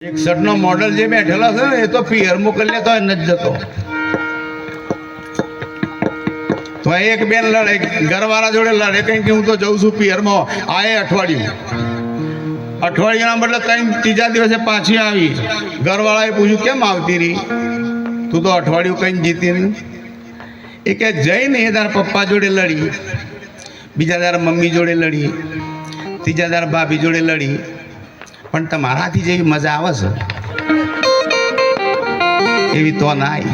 એકસઠ નો મોડલ જે બેઠેલો છે ને, એ તો પિયર મોકલીએ તો નથી જતો. તો એક બેન લડે ઘરવાળા જોડે લડે, કઈ કે હું તો જઉં છું પિયરમાં. આ એ અઠવાડિયું. અઠવાડિયાના બદલે ત્રણ ત્રીજા દિવસે પાછી આવી. ઘરવાળાએ પૂછ્યું, કેમ આવતી રહી? તું તો અઠવાડિયું કઈ જીતી નહીં. એ કે, જઈને એ તારા પપ્પા જોડે લડી. બીજા તારા મમ્મી જોડે લડી. ત્રીજા તારા ભાભી જોડે લડી. પણ તમારાથી જેવી મજા આવે છે, એવી તો નાય.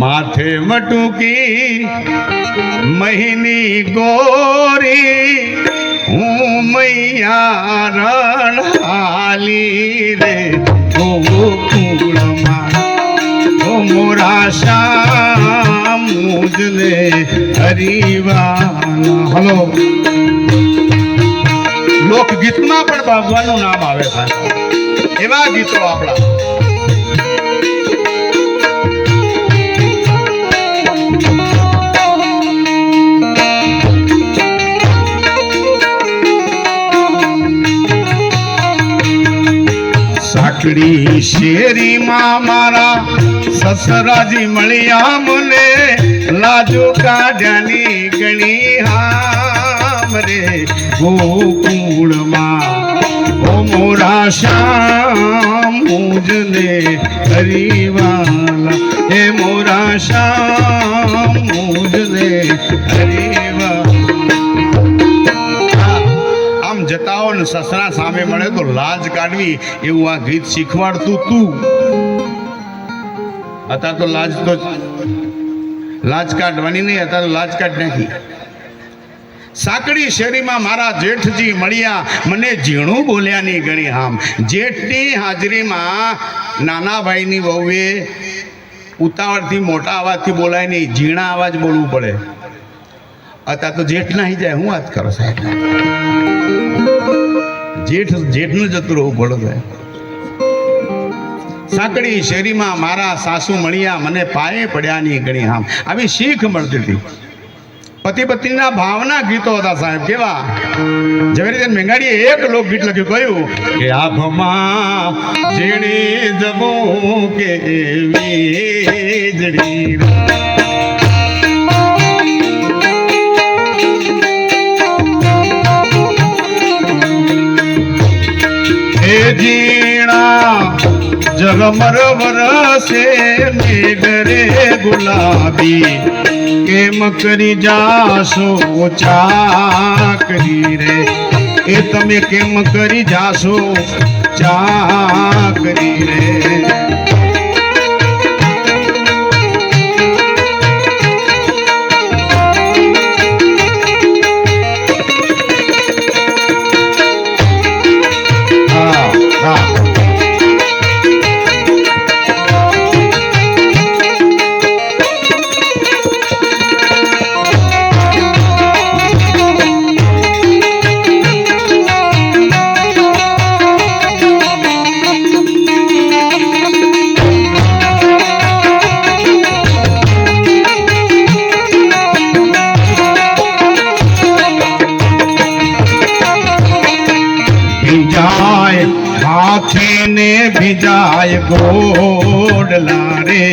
માથે મટુકી, મહિની ગોરી, હું મૈયા રણ હાલી રે ગોકુળમ મોરા શ્યામ મુજને હરિવાન. હલો. લોકગીતમાં પણ ભગવાનનું નામ આવે એવા ગીતો આપણા. સાંકડી શેરીમાં મારા સસરાજી મળ્યા મને, લાજો કાઢ્યાની ગણી હામ રે. ગોકુળમાં ઓ મોરા શ્યામ, મુજને હરિવાલા. હે મોરા શ્યામ, મુજને હરિવાલા. જતાઓ ને સસરા સામે મળે તો લાજ કાઢવી એવું આ ગીત શીખવાડતું તું. અત્યારે તો લાજ તો લાજ કાઢવાની નહીં, અત્યારે લાજ કાઢ નાખી. સાંકડી શેરીમાં મારા જેઠજી મળ્યા, મને ઝીણું બોલ્યા નહીં ગણી આમ જેઠની હાજરીમાં નાના ભાઈની વહુએ ઉતાવળથી, મોટા અવાજથી બોલાય નહીં, ઝીણા અવાજ બોલવું પડે. અત્યારે તો જેઠ નાહી જાય, હું વાત કરો સાહેબ? જેઠ, જેઠનું જતું રહું ભળો સાહેબ સાંકડી શેરીમાં મારા સાસુ મળ્યા મને પાયે પડ્યાની ગણી આમ આવી શીખ મળતી હતી. પતિ પત્નીના ભાવના ગીતો હતા સાહેબ, કેવા? ઝવેરીચંદ મેંગાડીએ એક લોકગીત લખ્યું કહ્યું કે આભમાં ઝીણી જબો કે વીજળી ઝીણા જગમર વરસે મેઘરે ગુલાબી. કેમ કરી જાશો ચાકરી રે? એ તમે કેમ કરી જાશો? ચાકરી રે. ને જાય ગોડલા રે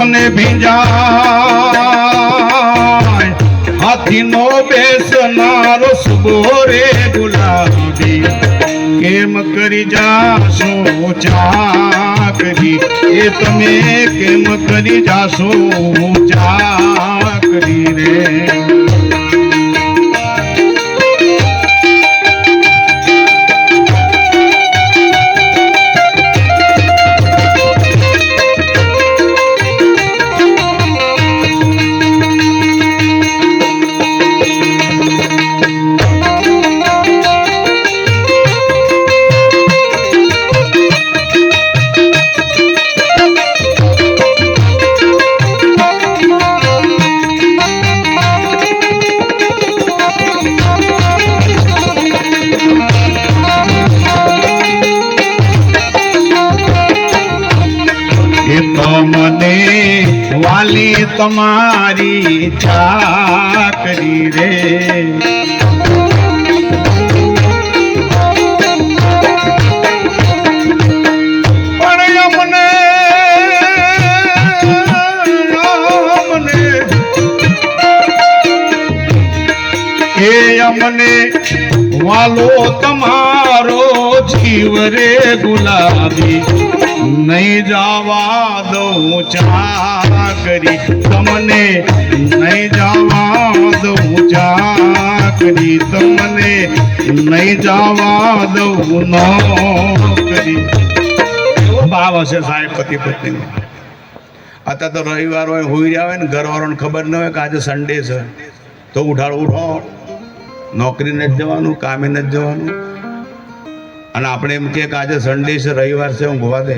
અને ભીજાય હાથીનો બેસનારો સુબો રે ગુલાબી. કેમ કરી જાશો ચાકરી? એ તમે કેમ કરી જાશો ચાકરી રે? તમારી ચાકરી રે. અમને વાલો તમારો જીવ રે ગુલાબી. નહીં જવા દઉં ચાકરી, તમને નહીં જવા દઉં ચાકરી, તમને નહીં જવા દઉં ન એવો ભાવ હશે સાહેબ પતિ પત્ની. અત્યારે તો રવિવાર હોય, હોઈ રહ્યા હોય ને, ઘરવાળાને ખબર ન હોય કે આજે સન્ડે છે. તો ઉઠાડો, ઉઠો. નોકરી નથી જવાનું કામે નથી જવાનું. અને આપણે એમ કે આજે સન્ડે છે રવિવાર છે ઊંઘવા દે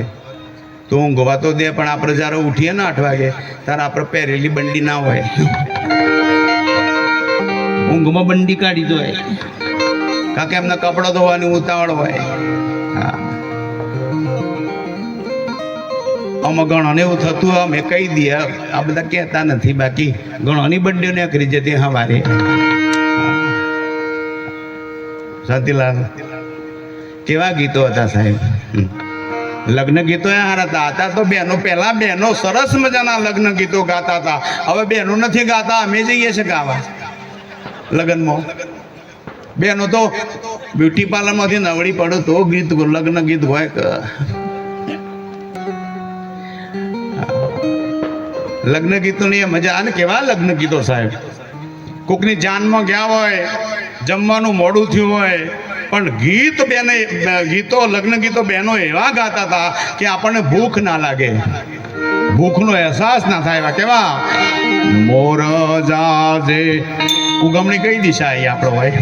તો ઊંઘવા તો દે પણ આપણે જ્યારે ઉઠીએ ને આઠ વાગે ત્યારે આપણે પહેરેલી બંડી ના હોય. ઊંઘમાં બંડી કાઢી દો કારણ કે એમને કપડાં ધોવાની ઉતાવળ હોય. આમાં ઘણોને એવું થતું હોય, અમે કહી દઈએ આ બધા કહેતા નથી બાકી ઘણોની બંડીઓ નીકળી જતી હવારે. શાંતિલાલ કેવા ગીતો હતા સાહેબ? લગ્ન ગીતો હારા હતા. હતા તો બહેનો પહેલા બહેનો સરસ મજાના લગ્ન ગીતો ગાતા હતા. હવે બહેનો નથી ગાતા, અમે જઈએ છીએ ગાવા. લગ્નમાં. બહેનો તો બ્યુટી પાર્લરમાંથી નવડી પડો તો ગીત, લગ્ન ગીત હોય લગ્ન ગીતોની મજા. અને કેવા લગ્ન ગીતો સાહેબ? કોકની જાનમાં ગયા હોય, જમવાનું મોડું થયું હોય, પણ ગીત બેને, ગીતો, લગ્ન ગીતો બહેનો એવા ગાતા હતા કે આપણને ભૂખ ના લાગે. ભૂખનો અહેસાસ ના થાય એવા કેવા? મોર જાજે. ઉગમણી કઈ દિશા એ આપણો હોય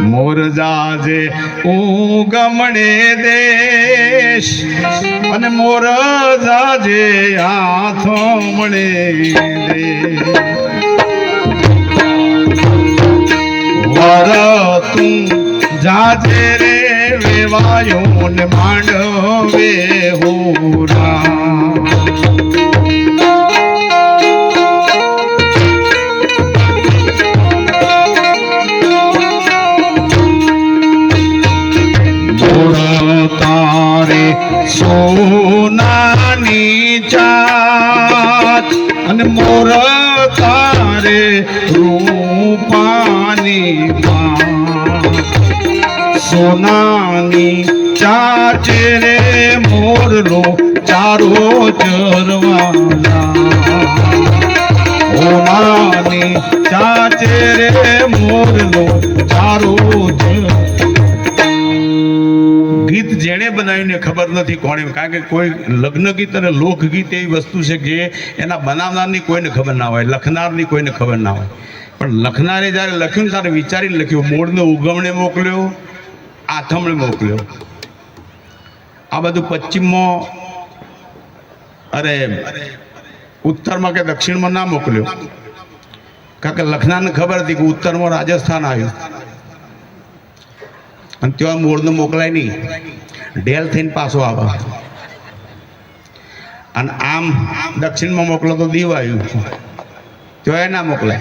મોર જાજે ઉગમણે દેશ, અને મોર જાજે હાથો મળે વર તું જાજે રે વેવાયો ને માંડવે હોરા સોનાની ચાત અને મોર તારે રૂપાની સોનાની ચાચે રે મોરનો ચારો ચરવાલા ઓનાની ચાચે રે મોરનો ચારો ચર ગીત બનાવીને ખબર નથી કોણે, કારણ કે કોઈ લગ્ન ગીત અને લોકગીત એવી વસ્તુ છે કે એના બનાવનારની કોઈને ખબર ના હોય, લખનારની કોઈને ખબર ના હોય. પણ લખનારે જ્યારે લખ્યું ત્યારે વિચારીને લખ્યું, મૂળને ઉગમણે મોકલ્યો, આથમણે મોકલ્યો. આ બધું પશ્ચિમમાં, અરે, ઉત્તરમાં કે દક્ષિણમાં ના મોકલ્યો. કારણ કે લખનારને ખબર હતી કે ઉત્તરમાં રાજસ્થાન આવ્યું. અને ત્યાં મૂળને મોકલાય નહીં. ડેલ થઈને પાછો આવે. અને આમ દક્ષિણમાં મોકલો તો દીવ આવ્યું. ત્યાં ના મોકલાય.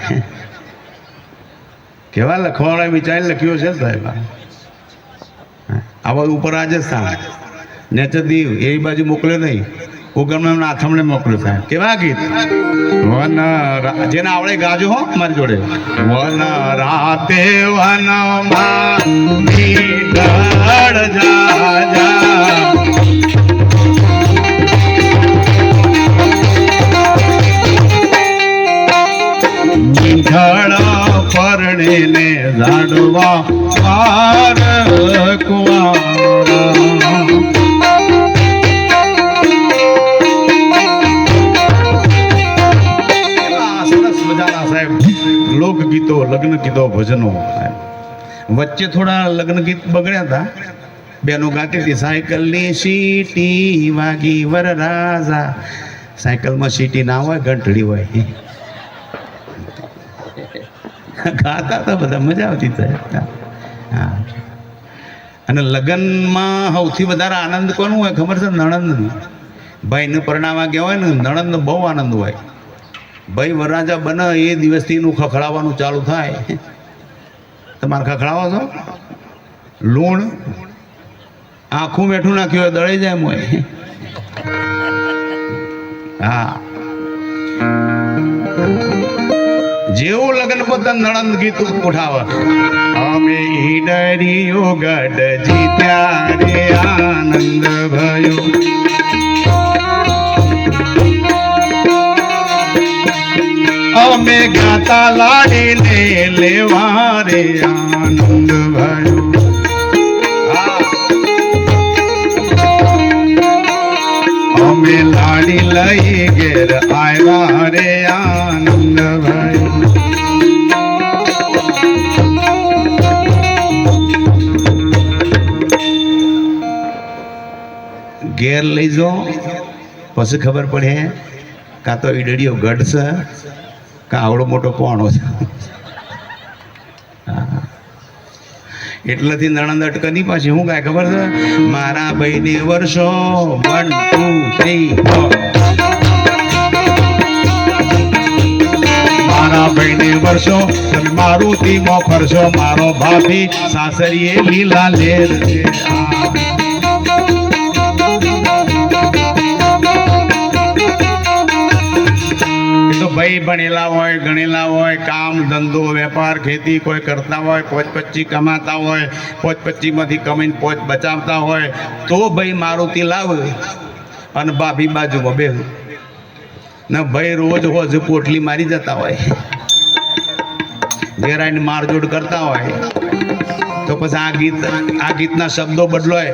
કેવા લખવાવાળા વિચારી લખ્યો છે સાહેબ આ. બધું ઉપર રાજસ્થાન નેચર દીવ એ બાજુ મોકલ્યો નહીં. ઉગમણ આથમણે મોકલું સાહેબ. કેવા ગીત? વન જેને આવડે ગાજો હો મારી જોડે. વન રાતે નીકળ જા જા નીકળ પરણે ને ઝાડવા કુંવારા લોકગીતો લગ્ન ગીતો ભજનો. વચ્ચે થોડા લગ્ન ગીત બગડ્યા હતા. બેનો ગાતી હતી, સાયકલની સીટી વાગી વરરાજા સાયકલમાં સીટી ના હોય, ઘંટડી હોય. ગાતા હતા બધા, મજા આવતી હા. અને લગ્નમાં સૌથી વધારે આનંદ કોનું હોય ખબર છે? નણંદનું. ભાઈને પરણાવા ગયા હોય ને નણંદ બહુ આનંદ હોય. ભાઈ, વરરાજા બને, એ દિવસથી એનું ખખડાવવાનું ચાલુ થાય. તમારે ખખડાવો છો? લૂણ? આખું મેઠું નાખ્યું હોય દળાઈ જાય મોય હા. જેવું લગ્ન પતન નણંદ ગીતું ઉઠાવે. અમે ઈડરીઓ ગઢ જીત્યા રે આનંદ ભયો. અમે ગાતા લાડીને લેવા રે આનંદ ભયો અમે લાડી લઈ ઘેર આવ્યા રે આનંદ ભાઈ ઘેર લઈ જો, પછી ખબર પડે, કાં તો ઈડડીઓ ગઢ છે કાં આવડો મોટો કોણો છે. એટલેથી નણંદ અટકની પાછી. હું કાંઈ ખબર છે? મારા ભાઈને વર્ષો વન ટુ થ્રી મારા ભાઈને વર્ષો તમે મારું ધીમો ફરશો મારો ભાભી સાસરીએ લીલા લેર છે ભાઈ ભણેલા હોય, ગણેલા હોય, કામ, ધંધો, વેપાર, ખેતી કોઈ કરતા હોય, પોચ પચ્ચી કમાતા હોય, પોચ પચ્ચીમાંથી કમાઈને પોચ બચાવતા હોય, તો ભાઈ મારુતિ લાવે અને ભાભી બાજુમાં બે ને ભાઈ રોજ રોજ પોટલી મારી જતા હોય. ઘેરાઈને મારજોડ કરતા હોય. તો પછી આ ગીત, આ ગીતના શબ્દો બદલોય.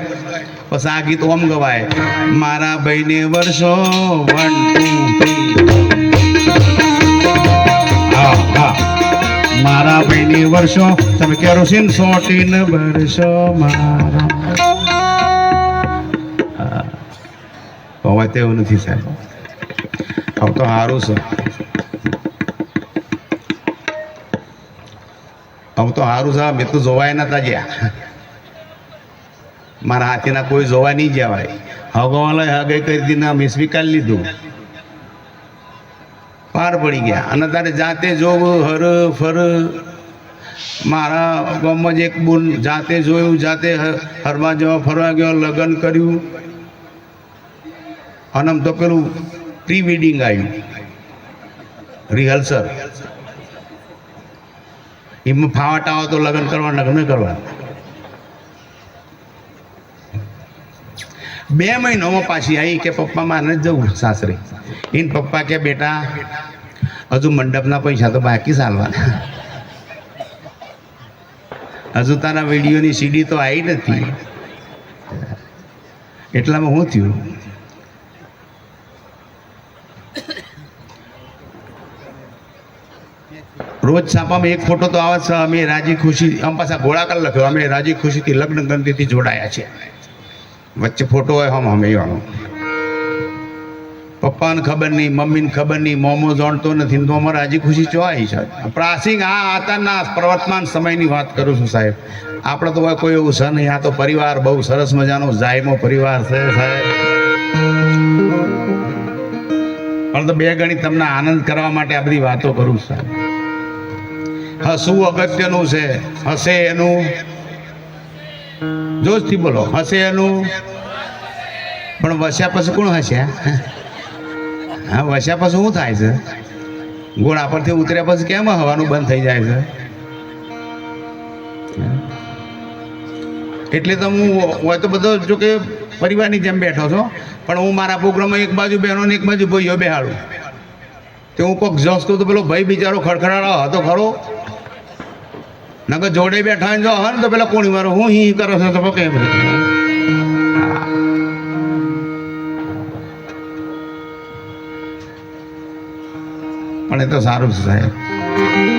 પછી આ ગીત ઓમ ગવાય. મારા ભાઈને વર્ષો વન ટુ હા હા. મારા ભાઈની વર્ષો, તમે કેરોસીન સોટીને વર્ષો મારા. હવે તેવું નથી સાહેબ. હવે તો સારું છે. હવે તો સારું છે મેં તો જોવાય નતા ગયા મારા હાથીના કોઈ જોવા નહીં જવાય. હગવાલા હગે કરી દીધા મેં સ્વીકાર લીધું. પાર પડી ગયા. અને તારે જાતે જોવું હર ફર. મારા ગામમાં જ એક બુન જાતે જોયું, જાતે હરવા જવા, ફરવા ગયો, લગ્ન કર્યું. અને આમ તો પેલું પ્રી વેડિંગ આવ્યું. રિહર્સલ એમાં ફાવટ આવો તો લગ્ન કરવા લગ્ન ન બે મહિનામાં પાછી આવી કે પપ્પા મારે જવું, સાસરે. એને પપ્પા કે, બેટા, હજુ મંડપના પૈસા તો બાકી ચાલવાના. હજુ તારા વિડીયોની સીડી તો આવી નથી. એટલામાં શું થયું? રોજ છાપામાં એક ફોટો તો આવે છે અમે રાજી ખુશી, આમ પાછા ગોળાકાર લખ્યો, અમે રાજી ખુશીથી લગ્ન ગંદીથી જોડાયા છે. વચ્ચે ફોટો હોય હમ અમે એવાનો. પપ્પાને ખબર નહીં, મમ્મીને ખબર નહીં, મોમો જાણતો નથી, તો અમારે હજી ખુશી ચોવાય છે? પ્રાસિંગ આ આતાના પ્રવર્તમાન સમયની વાત કરું છું સાહેબ. આપણે તો હવે કોઈ એવું છે નહીં, આ તો પરિવાર બહુ સરસ મજાનો જાયમો પરિવાર છે સાહેબ. પણ તો બે ગણી તમને આનંદ કરવા માટે આ બધી વાતો કરું સાહેબ. હસવું અગત્યનું છે હસે એનું. જોશથી બોલો. હસે એનું? પણ વસ્યા પછી કોણ હસ્યા હા, વસ્યા પછી શું થાય છે? ઘોડા પરથી ઉતર્યા પછી કેમ હવાનું બંધ થઈ જાય છે? એટલે તો હું હોય તો બધો જો કે પરિવારની જેમ બેઠો છો. પણ હું મારા પ્રોગ્રામમાં એક બાજુ બહેનો ને એક બાજુ ભાઈઓ બેહાડું. તો હું કોઈક જોશ કરું તો પેલો ભાઈ બિચારો ખડખડાડો હતો ખરો? નકર જોડે બેઠા જો હોય ને તો પેલા કોણી મારો હું હી કરો છો તો કેમ પણ એ તો સારું છે સાહેબ.